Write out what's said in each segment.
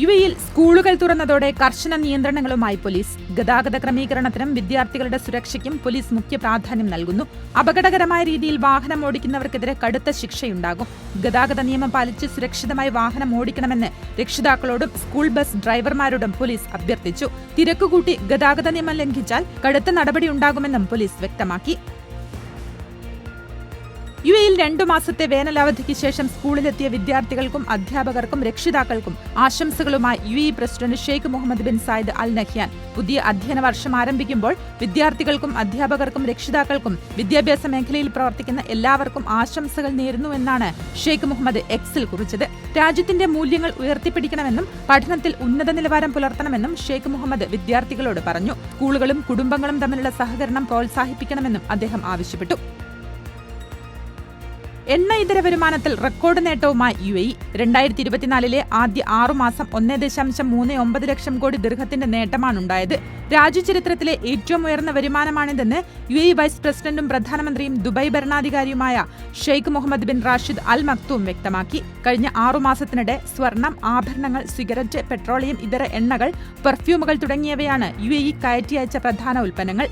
U എയിൽ സ്കൂളുകൾ തുറന്നതോടെ കർശന നിയന്ത്രണങ്ങളുമായി പോലീസ്. ഗതാഗത ക്രമീകരണത്തിനും വിദ്യാർത്ഥികളുടെ സുരക്ഷയ്ക്കും പോലീസ് മുഖ്യ പ്രാധാന്യം നൽകുന്നു. അപകടകരമായ രീതിയിൽ വാഹനം ഓടിക്കുന്നവർക്കെതിരെ കടുത്ത ശിക്ഷയുണ്ടാകും. ഗതാഗത നിയമം പാലിച്ച് സുരക്ഷിതമായി വാഹനം ഓടിക്കണമെന്ന് രക്ഷിതാക്കളോടും സ്കൂൾ ബസ് ഡ്രൈവർമാരോടും പോലീസ് അഭ്യർത്ഥിച്ചു. തിരക്കുകൂട്ടി ഗതാഗത നിയമം ലംഘിച്ചാൽ കടുത്ത നടപടിയുണ്ടാകുമെന്നും പോലീസ് വ്യക്തമാക്കി. യു എയിൽ രണ്ടു മാസത്തെ വേനലവധിക്ക് ശേഷം സ്കൂളിലെത്തിയ വിദ്യാർത്ഥികൾക്കും അധ്യാപകർക്കും രക്ഷിതാക്കൾക്കും ആശംസകളുമായി UAE president Sheikh Mohammed bin Zayed al Nahyan. പുതിയ അധ്യയന വർഷം ആരംഭിക്കുമ്പോൾ വിദ്യാർത്ഥികൾക്കും അധ്യാപകർക്കും രക്ഷിതാക്കൾക്കും വിദ്യാഭ്യാസ മേഖലയിൽ പ്രവർത്തിക്കുന്ന എല്ലാവർക്കും ആശംസകൾ നേരുന്നു എന്നാണ് ഷെയ്ഖ് മുഹമ്മദ് എക്സിൽ കുറിച്ചത്. രാജ്യത്തിന്റെ മൂല്യങ്ങൾ ഉയർത്തിപ്പിടിക്കണമെന്നും പഠനത്തിൽ ഉന്നത നിലവാരം പുലർത്തണമെന്നും ഷെയ്ഖ് മുഹമ്മദ് വിദ്യാർത്ഥികളോട് പറഞ്ഞു. സ്കൂളുകളും കുടുംബങ്ങളും തമ്മിലുള്ള സഹകരണം പ്രോത്സാഹിപ്പിക്കണമെന്നും അദ്ദേഹം ആവശ്യപ്പെട്ടു. എണ്ണ ഇതര വരുമാനത്തിൽ റെക്കോർഡ് നേട്ടവുമായി യു എ രണ്ടായിരത്തി ഇരുപത്തിനാലിലെ ആദ്യ ആറുമാസം ഒന്നേ ദശാംശം മൂന്ന് ഒമ്പത് ലക്ഷം കോടി ദീർഘത്തിന്റെ നേട്ടമാണുണ്ടായത്. രാജ്യചരിത്രത്തിലെ ഏറ്റവും ഉയർന്ന വരുമാനമാണിതെന്ന് യു എ വൈസ് പ്രസിഡന്റും പ്രധാനമന്ത്രിയും Dubai ഭരണാധികാരിയുമായ Sheikh Mohammed bin Rashid al Maktoum വ്യക്തമാക്കി. കഴിഞ്ഞ ആറുമാസത്തിനിടെ സ്വർണം ആഭരണങ്ങൾ സിഗരറ്റ് പെട്രോളിയം ഇതര എണ്ണകൾ പെർഫ്യൂമുകൾ തുടങ്ങിയവയാണ് യു എ കയറ്റി അയച്ച പ്രധാന ഉൽപ്പന്നങ്ങൾ.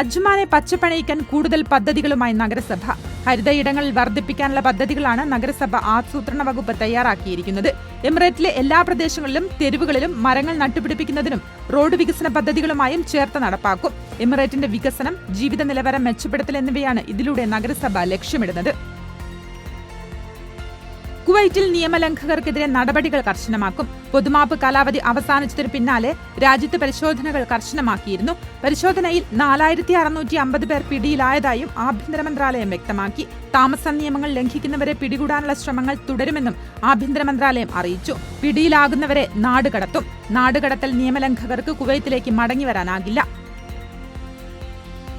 അജ്മാനെ പച്ചപ്പണയിക്കാൻ കൂടുതൽ പദ്ധതികളുമായി നഗരസഭ. ഹരിത ഇടങ്ങളിൽ വർദ്ധിപ്പിക്കാനുള്ള പദ്ധതികളാണ് നഗരസഭ ആസൂത്രണ വകുപ്പ് തയ്യാറാക്കിയിരിക്കുന്നത്. എമിറേറ്റിലെ എല്ലാ പ്രദേശങ്ങളിലും തെരുവുകളിലും മരങ്ങൾ നട്ടുപിടിപ്പിക്കുന്നതിനും റോഡ് വികസന പദ്ധതികളുമായും ചേർത്ത് നടപ്പാക്കും. എമിറേറ്റിന്റെ വികസനം ജീവിത നിലവാരം മെച്ചപ്പെടുത്തൽ എന്നിവയാണ് ഇതിലൂടെ നഗരസഭ ലക്ഷ്യമിടുന്നത്. കുവൈറ്റിൽ നിയമലംഘകർക്കെതിരെ നടപടികൾ കർശനമാക്കും. പൊതുമാപ്പ് കാലാവധി അവസാനിച്ചതിന് പിന്നാലെ രാജ്യത്ത് പരിശോധനകൾ കർശനമാക്കിയിരുന്നു. പരിശോധനയിൽ നാലായിരത്തി അറുന്നൂറ്റി അമ്പത് പേർ പിടിയിലായതായും ആഭ്യന്തര മന്ത്രാലയം വ്യക്തമാക്കി. താമസ നിയമങ്ങൾ ലംഘിക്കുന്നവരെ പിടികൂടാനുള്ള ശ്രമങ്ങൾ തുടരുമെന്നും ആഭ്യന്തര മന്ത്രാലയം അറിയിച്ചു. പിടിയിലാകുന്നവരെ നാടുകടത്തും. നാടുകടത്തൽ നിയമലംഘകർക്ക് കുവൈത്തിലേക്ക് മടങ്ങിവരാനാകില്ല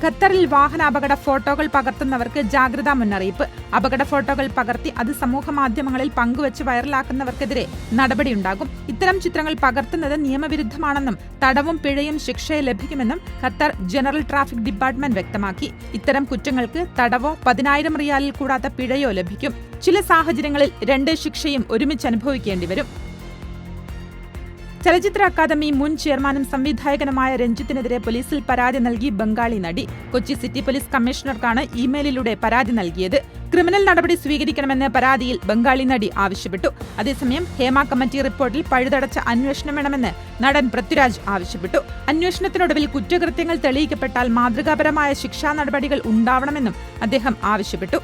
ഖത്തറിൽ വാഹന അപകട ഫോട്ടോകൾ പകർത്തുന്നവർക്ക് ജാഗ്രതാ മുന്നറിയിപ്പ്. അപകട ഫോട്ടോകൾ പകർത്തി അത് സമൂഹ മാധ്യമങ്ങളിൽ പങ്കുവച്ച് വൈറലാക്കുന്നവർക്കെതിരെ നടപടിയുണ്ടാകും. ഇത്തരം ചിത്രങ്ങൾ പകർത്തുന്നത് നിയമവിരുദ്ധമാണെന്നും തടവും പിഴയും ശിക്ഷയെ ലഭിക്കുമെന്നും ഖത്തർ ജനറൽ ട്രാഫിക് ഡിപ്പാർട്ട്മെന്റ് വ്യക്തമാക്കി. ഇത്തരം കുറ്റങ്ങൾക്ക് തടവോ പതിനായിരം റിയാലിൽ കൂടാത്ത പിഴയോ ലഭിക്കും. ചില സാഹചര്യങ്ങളിൽ രണ്ട് ശിക്ഷയും ഒരുമിച്ച് അനുഭവിക്കേണ്ടി വരും. ചലച്ചിത്ര അക്കാദമി മുൻ ചെയർമാനും സംവിധായകനുമായ രഞ്ജിത്തിനെതിരെ പോലീസിൽ പരാതി നൽകി ബംഗാളി നടി. കൊച്ചി സിറ്റി പോലീസ് കമ്മീഷണർക്കാണ് ഇമെയിലിലൂടെ പരാതി നൽകിയത്. ക്രിമിനൽ നടപടി സ്വീകരിക്കണമെന്ന് പരാതിയിൽ ബംഗാളി നടി ആവശ്യപ്പെട്ടു. അതേസമയം ഹേമ കമ്മിറ്റി റിപ്പോർട്ടിൽ പഴുതടച്ച അന്വേഷണം വേണമെന്ന് നടൻ പൃഥ്വിരാജ് ആവശ്യപ്പെട്ടു. അന്വേഷണത്തിനൊടുവിൽ കുറ്റകൃത്യങ്ങൾ തെളിയിക്കപ്പെട്ടാൽ മാതൃകാപരമായ ശിക്ഷാ നടപടികൾ ഉണ്ടാവണമെന്നും അദ്ദേഹം ആവശ്യപ്പെട്ടു.